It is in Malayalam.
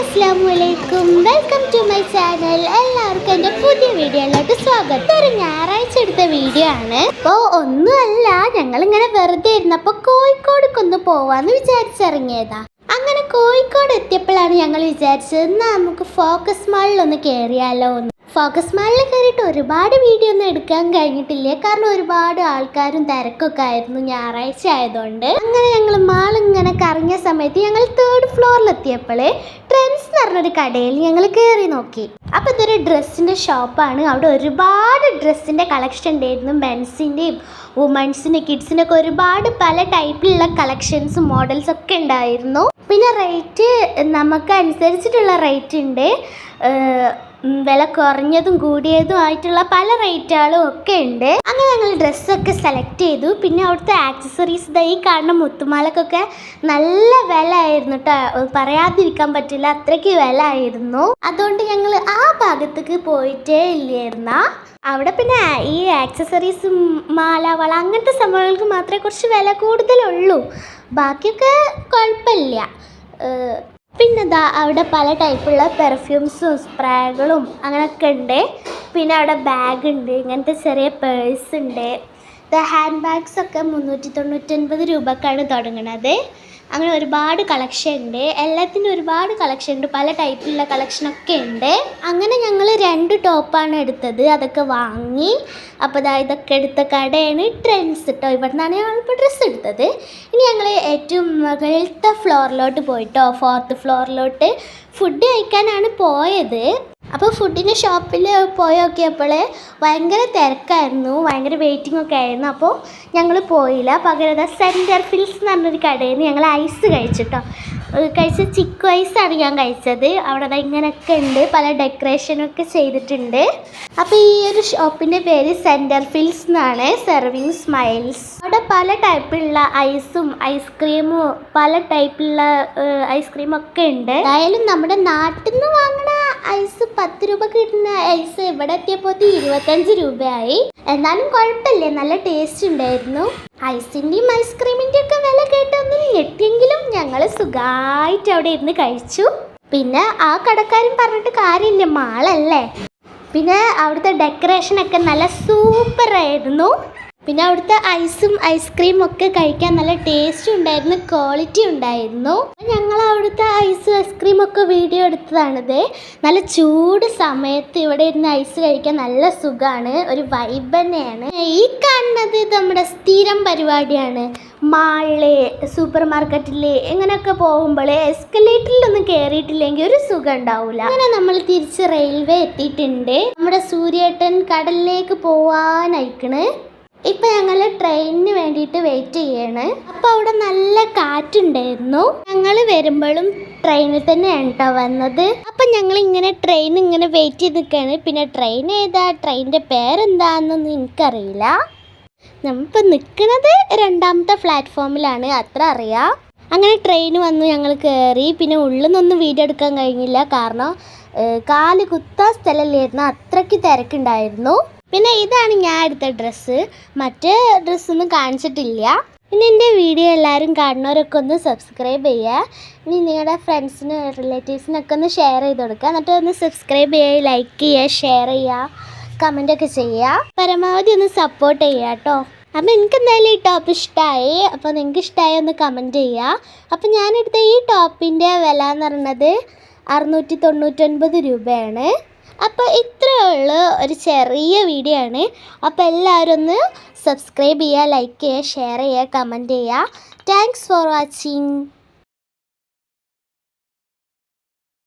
അസ്സാം വലൈക്കും വെൽക്കം ടു മൈ ചാനൽ എല്ലാവർക്കും എന്റെ പുതിയ വീഡിയോയിലോട്ട് സ്വാഗതം. ഇതൊരു ഞായറാഴ്ച എടുത്ത വീഡിയോ ആണ്. അപ്പോൾ ഒന്നുമല്ല ഞങ്ങളിങ്ങനെ വെറുതെ ഇരുന്നപ്പോൾ കോഴിക്കോടേക്കൊന്ന് പോവാന്ന് വിചാരിച്ചിറങ്ങിയതാ. അങ്ങനെ കോഴിക്കോട് എത്തിയപ്പോഴാണ് ഞങ്ങൾ വിചാരിച്ചത് എന്നാൽ നമുക്ക് ഫോക്കസ് മാളിലൊന്ന് കയറിയാലോ എന്ന് ഫോക്കസ് മാളിൽ കയറിയിട്ട് ഒരുപാട് വീഡിയോ ഒന്നും എടുക്കാൻ കഴിഞ്ഞിട്ടില്ല. കാരണം ഒരുപാട് ആൾക്കാരും തിരക്കൊക്കെ ആയിരുന്നു ഞായറാഴ്ച ആയതുകൊണ്ട്. അങ്ങനെ ഞങ്ങൾ മാൾ ഇങ്ങനെ കറങ്ങിയ സമയത്ത് ഞങ്ങൾ തേർഡ് ഫ്ലോറിലെത്തിയപ്പോൾ ട്രെൻഡ്സ് എന്ന് പറഞ്ഞൊരു കടയിൽ ഞങ്ങൾ കയറി നോക്കി. അപ്പോൾ ഇതൊരു ഡ്രസ്സിന്റെ ഷോപ്പാണ്. അവിടെ ഒരുപാട് ഡ്രസ്സിന്റെ കളക്ഷൻ ഉണ്ടായിരുന്നു മെൻസിന്റെയും വുമൺസിന്റെ കിഡ്സിന്റെ ഒക്കെ ഒരുപാട് പല ടൈപ്പിലുള്ള കളക്ഷൻസും മോഡൽസ് ഒക്കെ ഉണ്ടായിരുന്നു. പിന്നെ റേറ്റ് നമുക്ക് അനുസരിച്ചിട്ടുള്ള റേറ്റ് ഉണ്ട്. വില കുറഞ്ഞതും കൂടിയതും ആയിട്ടുള്ള പല റേറ്റുകളും ഒക്കെ ഉണ്ട്. അങ്ങനെ ഞങ്ങൾ ഡ്രസ്സൊക്കെ സെലക്ട് ചെയ്തു. പിന്നെ അവിടുത്തെ ആക്സസറീസ് ഈ കാണുന്ന മുത്തുമാലക്കൊക്കെ നല്ല വില ആയിരുന്നു കേട്ടോ പറയാതിരിക്കാൻ പറ്റില്ല അത്രയ്ക്ക് വില ആയിരുന്നു അതുകൊണ്ട് ഞങ്ങൾ ആ ഭാഗത്തേക്ക് പോയിട്ടേ ഇല്ലായിരുന്ന. അവിടെ പിന്നെ ഈ ആക്സസറീസ് മാല വള അങ്ങനത്തെ സംഭവങ്ങൾക്ക് മാത്രമേ കുറച്ച് വില കൂടുതലുള്ളൂ. ബാക്കിയൊക്കെ കുഴപ്പമില്ല. പിന്നെ ദാ അവിടെ പല ടൈപ്പുള്ള പെർഫ്യൂംസും സ്പ്രേകളും അങ്ങനെയൊക്കെ ഉണ്ട്. പിന്നെ അവിടെ ബാഗ് ഉണ്ട് ഇങ്ങനത്തെ ചെറിയ പേഴ്സ് ഉണ്ട്. ദ ഹാൻഡ് ബാഗ്സ് ഒക്കെ മുന്നൂറ്റി തൊണ്ണൂറ്റൊൻപത് രൂപക്കാണ് തുടങ്ങുന്നത് അങ്ങനെ ഒരുപാട് കളക്ഷൻ ഉണ്ട്. എല്ലാത്തിനും ഒരുപാട് കളക്ഷൻ ഉണ്ട്. പല ടൈപ്പിലുള്ള കളക്ഷനൊക്കെ ഉണ്ട്. അങ്ങനെ ഞങ്ങൾ രണ്ട് ടോപ്പാണ് എടുത്തത്. അതൊക്കെ വാങ്ങി. അപ്പോൾ ദാ ഇതൊക്കെ എടുത്ത കടയാണ് ട്രെൻഡ്സ് കേട്ടോ ഇവിടെ നിന്നാണ് ഞങ്ങളിപ്പോൾ ഡ്രസ്സ് എടുത്തത്. ഇനി ഞങ്ങൾ ഏറ്റവും മുകളിലത്തെ ഫ്ലോറിലോട്ട് പോയിട്ടോ. ഫോർത്ത് ഫ്ലോറിലോട്ട് ഫുഡ് കഴിക്കാനാണ് പോയത്. അപ്പോൾ ഫുഡിന്റെ ഷോപ്പിൽ പോയി നോക്കിയപ്പോൾ ഭയങ്കര തിരക്കായിരുന്നു ഭയങ്കര വെയിറ്റിംഗ് ഒക്കെ ആയിരുന്നു. അപ്പോൾ ഞങ്ങൾ പോയില്ല. പകരം സെന്റർ ഫിൽസ് എന്ന് പറഞ്ഞൊരു കടയിൽ നിന്ന് ഞങ്ങൾ ഐസ് കഴിച്ചിട്ടോ. കഴിച്ച ചിക്കു ഐസാണ് ഞാൻ കഴിച്ചത്. അവിടെ ഇങ്ങനെയൊക്കെ ഉണ്ട്. പല ഡെക്കറേഷനൊക്കെ ചെയ്തിട്ടുണ്ട്. അപ്പോൾ ഈ ഒരു ഷോപ്പിന്റെ പേര് സെന്റർ ഫിൽസ് എന്നാണ് സെർവിങ് സ്മൈൽസ് അവിടെ പല ടൈപ്പിലുള്ള ഐസും ഐസ്ക്രീമും പല ടൈപ്പിലുള്ള ഐസ്ക്രീമൊക്കെ ഉണ്ട്. എന്തായാലും നമ്മുടെ നാട്ടിൽ നിന്ന് ഐസ് പത്ത് രൂപ കിട്ടുന്ന ഐസ് ഇവിടെ എത്തിയപ്പോൾ ഇരുപത്തഞ്ച് രൂപയായി. എന്നാലും കുഴപ്പമില്ലേ നല്ല ടേസ്റ്റ് ഉണ്ടായിരുന്നു. ഐസിന്റെയും ഐസ്ക്രീമിന്റെയും ഒക്കെ വില കേട്ടൊന്നും ഞെട്ടിയെങ്കിലും ഞങ്ങൾ സുഖമായിട്ട് അവിടെ ഇരുന്ന് കഴിച്ചു. പിന്നെ ആ കടക്കാരൻ പറഞ്ഞിട്ട് കാര്യമില്ല മാളല്ലേ? പിന്നെ അവിടുത്തെ ഡെക്കറേഷനൊക്കെ നല്ല സൂപ്പർ ആയിരുന്നു. പിന്നെ അവിടുത്തെ ഐസും ഐസ്ക്രീമും ഒക്കെ കഴിക്കാൻ നല്ല ടേസ്റ്റ് ഉണ്ടായിരുന്നു ക്വാളിറ്റി ഉണ്ടായിരുന്നു. ഞങ്ങൾ അവിടുത്തെ ഐസും ഐസ്ക്രീമും ഒക്കെ വീഡിയോ എടുത്തതാണിത്. നല്ല ചൂട് സമയത്ത് ഇവിടെ ഇരുന്ന് ഐസ് കഴിക്കാൻ നല്ല സുഖമാണ് ഒരു വൈബ് തന്നെയാണ്. ഈ കാണുന്നത് നമ്മുടെ സ്ഥിരം പരിപാടിയാണ്. മാളിൽ സൂപ്പർ മാർക്കറ്റിൽ ഇങ്ങനെയൊക്കെ പോകുമ്പോൾ എസ്കലേറ്ററിലൊന്നും കയറിയിട്ടില്ലെങ്കിൽ ഒരു സുഖം ഉണ്ടാവില്ല അങ്ങനെ നമ്മൾ തിരിച്ച് റെയിൽവേ എത്തിയിട്ടുണ്ട്. നമ്മുടെ സൂര്യേട്ടൻ കടലിലേക്ക് പോവാനയക്കണ്. ഇപ്പൊ ഞങ്ങൾ ട്രെയിനിന് വേണ്ടിയിട്ട് വെയിറ്റ് ചെയ്യാണ്. അപ്പൊ അവിടെ നല്ല കാറ്റുണ്ടായിരുന്നു. ഞങ്ങൾ വരുമ്പോഴും ട്രെയിനിൽ തന്നെയാണ് കേട്ടോ വന്നത്. അപ്പൊ ഞങ്ങൾ ഇങ്ങനെ ട്രെയിൻ ഇങ്ങനെ വെയിറ്റ് ചെയ്ത് നിൽക്കുകയാണ് പിന്നെ ട്രെയിൻ ഏതാ? ട്രെയിനിന്റെ പേരെന്താന്നൊന്നും എനിക്കറിയില്ല. നമ്മളിപ്പോൾ നിൽക്കുന്നത് രണ്ടാമത്തെ പ്ലാറ്റ്ഫോമിലാണ് അത്ര അറിയാം. അങ്ങനെ ട്രെയിൻ വന്നു ഞങ്ങൾ കയറി പിന്നെ ഉള്ളിൽ നിന്നൊന്നും വീഡിയോ എടുക്കാൻ കഴിഞ്ഞില്ല. കാരണം കാൽ കുത്താൻ സ്ഥലമില്ലായിരുന്നു. അത്രയ്ക്ക് തിരക്കുണ്ടായിരുന്നു. പിന്നെ ഇതാണ് ഞാൻ എടുത്ത ഡ്രസ്സ് മറ്റേ ഡ്രസ്സൊന്നും കാണിച്ചിട്ടില്ല. ഇനി എന്റെ വീഡിയോ എല്ലാവരും കാണുന്നവരൊക്കെ ഒന്ന് സബ്സ്ക്രൈബ് ചെയ്യുക. ഇനി നിങ്ങളുടെ ഫ്രണ്ട്സിന് റിലേറ്റീവ്സിനൊക്കെ ഒന്ന് ഷെയർ ചെയ്ത് കൊടുക്കുക. എന്നിട്ട് ഒന്ന് സബ്സ്ക്രൈബ് ചെയ്യുക ലൈക്ക് ചെയ്യുക ഷെയർ ചെയ്യുക കമന്റൊക്കെ ചെയ്യുക. പരമാവധി ഒന്ന് സപ്പോർട്ട് ചെയ്യുക കേട്ടോ. അപ്പം എനിക്ക് എന്തായാലും ഈ ടോപ്പ് ഇഷ്ടമായി. അപ്പോൾ നിങ്ങൾക്ക് ഇഷ്ടമായി ഒന്ന് കമന്റ് ചെയ്യുക. അപ്പം ഞാനെടുത്ത ഈ ടോപ്പിന്റെ വില എന്ന് പറയുന്നത് അറുന്നൂറ്റി തൊണ്ണൂറ്റൊൻപത് രൂപയാണ്. അപ്പോൾ ഇത്രയേ ഉള്ളൂ ഒരു ചെറിയ വീഡിയോ ആണ്. അപ്പോൾ എല്ലാവരും ഒന്ന് സബ്സ്ക്രൈബ് ചെയ്യുക ലൈക്ക് ചെയ്യുക ഷെയർ ചെയ്യുക കമന്റ് ചെയ്യുക. Thanks for watching